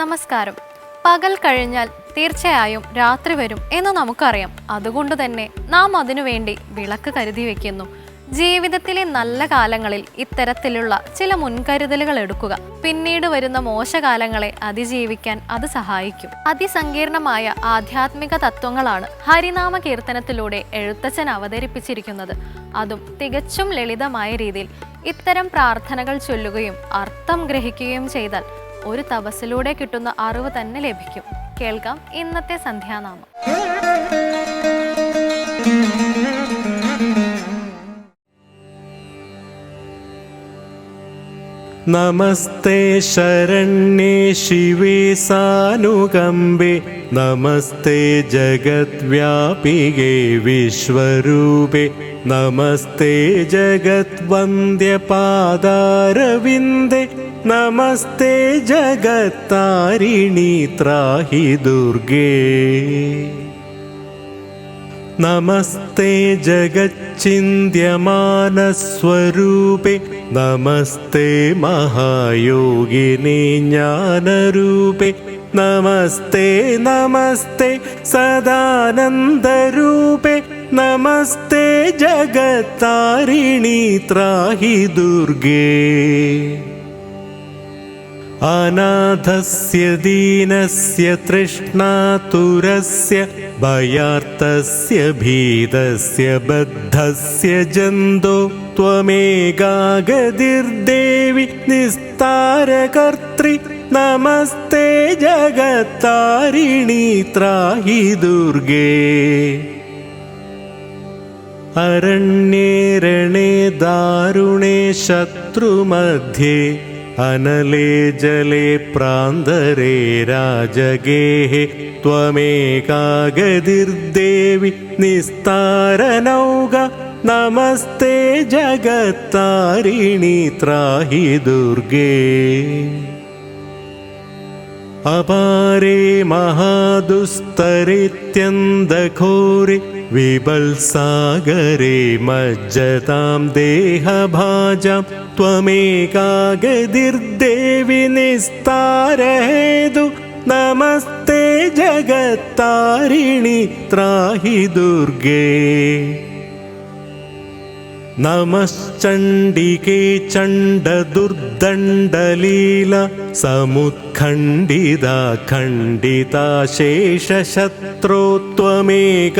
നമസ്കാരം. പകൽ കഴിഞ്ഞാൽ തീർച്ചയായും രാത്രി വരും എന്ന് നമുക്കറിയാം. അതുകൊണ്ട് തന്നെ നാം അതിനുവേണ്ടി വിളക്ക് കരുതി വെക്കുന്നു. ജീവിതത്തിലെ നല്ല കാലങ്ങളിൽ ഇത്തരത്തിലുള്ള ചില മുൻകരുതലുകൾ എടുക്കുക. പിന്നീട് വരുന്ന മോശകാലങ്ങളെ അതിജീവിക്കാൻ അത് സഹായിക്കും. അതിസങ്കീർണമായ ആധ്യാത്മിക തത്വങ്ങളാണ് ഹരിനാമ കീർത്തനത്തിലൂടെ എഴുത്തച്ഛൻ അവതരിപ്പിച്ചിരിക്കുന്നത്. അതും തികച്ചും ലളിതമായ രീതിയിൽ ഇത്തരം പ്രാർത്ഥനകൾ ചൊല്ലുകയും അർത്ഥം ഗ്രഹിക്കുകയും ചെയ്താൽ ഒരു തപസ്സിലൂടെ കിട്ടുന്ന അറിവ് തന്നെ ലഭിക്കും. കേൾക്കാം ഇന്നത്തെ സന്ധ്യാനാമം. നമസ്തേ ശരണ്യേ ശിവേ സാനുകമ്പേ. നമസ്തേ ജഗദ്വ്യാപികേ വിശ്വരൂപേ. നമസ്തേ ജഗദ്വന്ദ്യപാദാരവിന്ദേ നമസ്തേ ജഗത്താരിണി ത്രാഹി ദുർഗേ. നമസ്തേ ജഗച്ചിന്യമാനസ്വരൂപേ നമസ്തേ മഹായോഗിനി ജ്ഞാനരൂപേ നമസ്തേ നമസ്തേ സദാനന്ദരൂപേ നമസ്തേ ജഗത്താരിണി ത്രാഹി ദുർഗേ. अनाथस्य दीनस्य तृष्णातुरस्य भयार्तस्य भीतस्य बद्धस्य जन्तो त्वमेकागतिर्देवि निस्तारकर्तृ नमस्ते जगत्तारिणि त्राहि दुर्गे अरण्ये दारुणे शत्रुमध्ये अनले जले प्रान्तरे राजगेः त्वमेकागतिर्देवि निस्तारनौग नमस्ते जगत्तारिणि त्राहि दुर्गे अपारे महादुस्तरित्यन्दघोरे विबल्सागरे मज्जतां देहभाजां त्वमेकागतिर्देवि निस्तारहेतु नमस्ते जगत्तारिणि त्राहि दुर्गे नमश्चण्डिके चण्डदुर्दण्डलील समुत्खण्डिता खण्डिता शेषशत्रो त्वमेकागतिर्देवि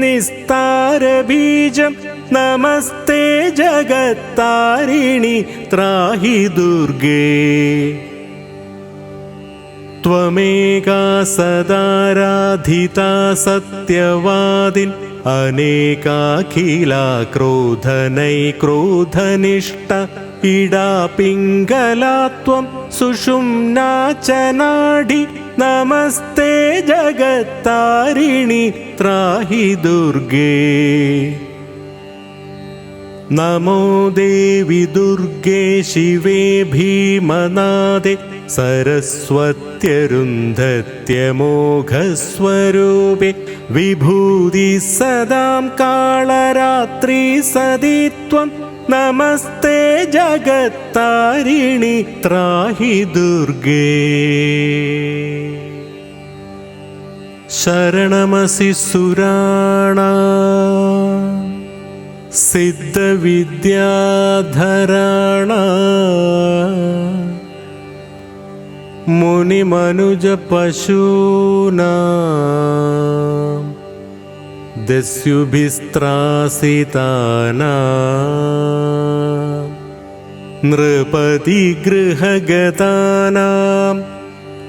निस्तारबीजं नमस्ते जगत्तारिणि त्राहि दुर्गे त्वमेका सदाराधिता सत्यवादिन् अनेकाखिला क्रोधनैक्रोधनिष्ठ इडा पिङ्गला त्वं सुषुम्ना च नाडि नमस्ते जगत्तारिणि त्राहि दुर्गे नमो देवि दुर्गे शिवे भीमनादे सरस्वत्यरुन्धत्यमोघस्वरूपे विभूति सदां कालरात्रि सदी त्वं नमस्ते जगत्तारिणि त्राहि दुर्गे शरणमसि सुराणा सिद्धविद्याधराण। मुनिमनुजपशूना। दस्युभिस्त्रासिताना। नृपतिगृहगतानां।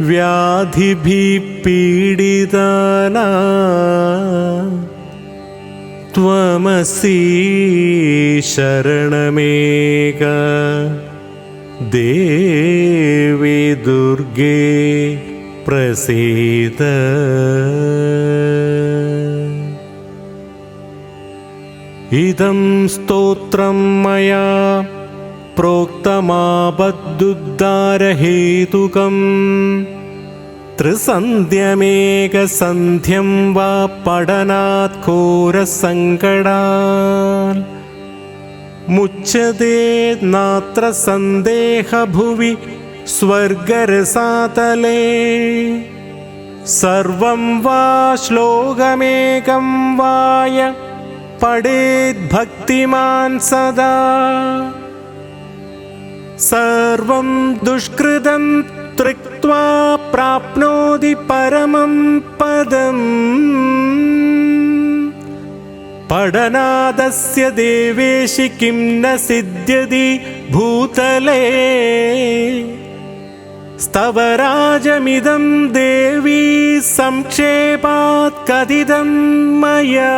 व्याधिभिः पीडिताना त्वमसि शरणमेक देवि दुर्गे प्रसीद इदं स्तोत्रं मया प्रोक्तमापद्दुद्धारहेतुकम् त्रिसन्ध्यमेकसन्ध्यं वा पठनात् घोरसङ्कटान्। मुच्यते नात्र सन्देहभुवि स्वर्गरसातले। सर्वं वा श्लोकमेकं वाय पडेद्भक्तिमान् सदा। सर्वं दुष्कृतं തൃക്വാ പ്രാപ്നോതി പരമം പദം പഠനാദസ്യ ദേവേശി കിം ന സിദ്ധ്യതി ഭൂതലേ. സ്തവരാജമിതം ദേവി സംക്ഷേപാത് കഥിതം മയാ.